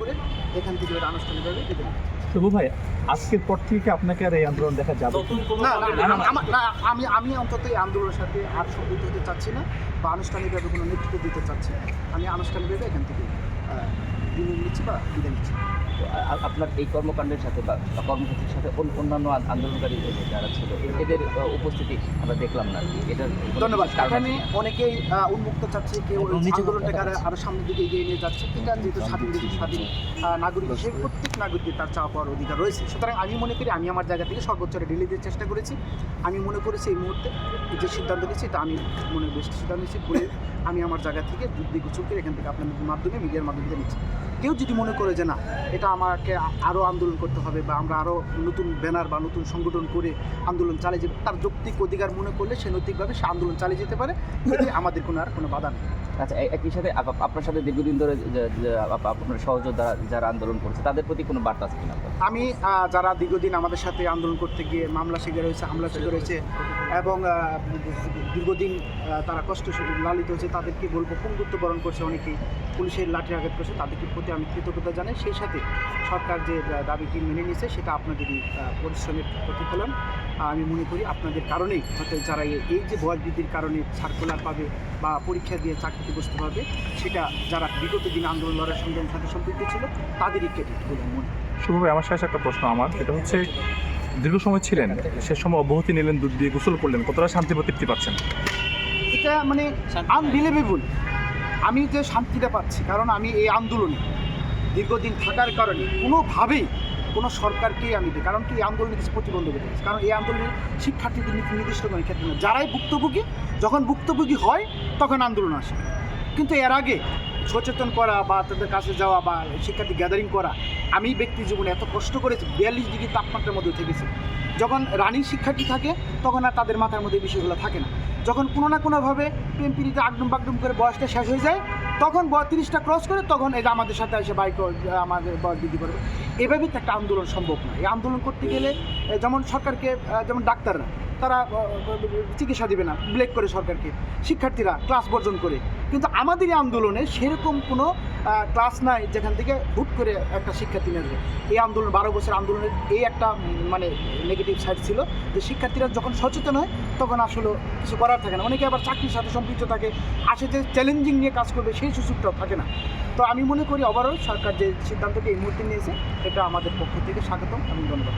করে এখান থেকে ওরা আনুষ্ঠানিকভাবে দিতে শুভ ভাই আজকের পর থেকে আপনাকে আর এই আন্দোলন দেখা যাবে না না, আমি আমি অন্তত এই আন্দোলনের সাথে আর সম্পৃক্ত হতে চাচ্ছি না বা আনুষ্ঠানিকভাবে কোনো নেতৃত্ব দিতে চাচ্ছি না। আমি আনুষ্ঠানিকভাবে এখান থেকে বিনিয়োগ নিচ্ছি বা বিদায় নিচ্ছি। আপনার এই কর্মকাণ্ডের সাথে বা কর্মসূচির সাথে অন- অন্যান্য আন্দোলনকারী যারা ছিল এদের উপস্থিতি আমরা দেখলাম না। কোনো ধন্যবাদ। এখানে অনেকেই উন্মুক্ত চাচ্ছে কেউ আন্দোলনটাকে আরও সামনের দিকে এগিয়ে নিয়ে যাচ্ছে। এটা যেহেতু স্বাধীন দেশের স্বাধীন নাগরিক হিসেবে প্রত্যেক নাগরিকের তার চাওয়া পাওয়ার অধিকার রয়েছে। সুতরাং আমি মনে করি আমি আমার জায়গা থেকে সর্বোচ্চ ঢেলে দিতে চেষ্টা করেছি। আমি মনে করেছি এই মুহূর্তে যে সিদ্ধান্ত নিয়েছি এটা আমি মনে বেস্ট সিদ্ধান্ত নিয়েছি বলে আমি আমার জায়গা থেকে গুছল করে এখান থেকে আপনাদের মাধ্যমে মিডিয়ার মাধ্যমে নিচ্ছি। কেউ যদি মনে করে যে না এটা আমাকে আরও আন্দোলন করতে হবে বা আমরা আরও নতুন ব্যানার বা নতুন সংগঠন করে আন্দোলন চালিয়ে যাবে তার যৌক্তিক অধিকার মনে করলে সে নৈতিকভাবে সে আন্দোলন চালিয়ে যেতে পারে। আমাদের কোনো আর কোনো বাধা নেই। আচ্ছা একই সাথে আপনার সাথে দীর্ঘদিন ধরে আপনার সহযোদ্ধা যারা আন্দোলন করছে তাদের প্রতি কোনো বার্তা আছে কিনা? আমি যারা দীর্ঘদিন আমাদের সাথে আন্দোলন করতে গিয়ে মামলা শিকার হয়েছে হামলা শিকার হয়েছে এবং দীর্ঘদিন তারা কষ্ট লালিত হয়েছে তাদেরকে বলব পঙ্গুত্ব বরণ করছে অনেকেই। পুলিশের লাঠি আঘাত করছে তাদেরকে প্রতি আমি কৃতজ্ঞতা জানাই। সেই সাথে সরকার যে দাবিটি মেনে নিয়েছে সেটা আপনাদেরই পরিশ্রমের প্রতিফলন। আমি মনে করি আপনাদের কারণেই হয়তো যারা এই এই যে বয়স বৃদ্ধির কারণে সার্কুলার পাবে বা পরীক্ষা দিয়ে চাকরিতে বসতে পারবে সেটা যারা বিগত দিন আন্দোলন লড়াই সংগ্রামের সাথে সম্পৃক্ত ছিল তাদেরই ক্রেডিট বলে মনে করি। শুভ আমার শেষ একটা প্রশ্ন আমার। এটা হচ্ছে দীর্ঘ সময় ছিলেন সে সময় অব্যাহতি নিলেন দুধ দিয়ে গোসল করলেন কতটা শান্তি বা তৃপ্তি পাচ্ছেন? এটা মানে আনবিলিভেবল আমি যে শান্তিটা পাচ্ছি কারণ আমি এই আন্দোলনে দীর্ঘদিন থাকার কারণে কোনোভাবেই কোনো সরকারকেই আমি দিই কারণ কি, এই আন্দোলনে কিছু প্রতিবন্ধকতা আছে। কারণ এই আন্দোলনে শিক্ষার্থীদের নির্দিষ্ট কোনো ক্ষেত্রে না। যারাই ভুক্তভোগী, যখন ভুক্তভোগী হয়, তখন আন্দোলন আসে। কিন্তু এর আগে সচেতন করা বা তাদের কাছে যাওয়া বা শিক্ষার্থী গ্যাদারিং করা, আমি ব্যক্তি জীবনে এত কষ্ট করেছি, বিয়াল্লিশ ডিগ্রি তাপমাত্রার মধ্যে থেকেছি। যখন রানিং শিক্ষার্থী থাকে, তখন আর তাদের মাথার মধ্যে বিষয়গুলো থাকে না। যখন কোনো না কোনোভাবে প্রেম পিড়িতে আগডুম বাগডুম করে বয়সটা শেষ হয়ে যায় তখন তিরিশটা ক্রস করে তখন এই আমাদের সাথে এসে বাইক আমাদের বৃদ্ধি করবে এভাবে তো একটা আন্দোলন সম্ভব নয়। এই আন্দোলন করতে গেলে যেমন সরকারকে যেমন ডাক্তাররা তারা চিকিৎসা দিবে না, ব্লেক করে সরকারকে, শিক্ষার্থীরা ক্লাস বর্জন করে। কিন্তু আমাদের আন্দোলনে সেরকম কোনো ক্লাস নাই যেখান থেকে হুট করে একটা শিক্ষার্থী নেবে এই আন্দোলন, বারো বছর আন্দোলনের এই একটা মানে নেগেটিভ সাইড ছিল যে শিক্ষার্থীরা যখন সচেতন হয়, তখন আসলে কিছু করার থাকে না। অনেকে আবার চাকরির সাথে সম্পৃক্ত থাকে, আসে যে চ্যালেঞ্জিং নিয়ে কাজ করবে, সেই সুযোগটাও থাকে না। তো আমি মনে করি ওভারঅল সরকার যে সিদ্ধান্তটি এই মুহূর্তে নিয়েছে, এটা আমাদের পক্ষ থেকে স্বাগতম আমি ধন্যবাদ।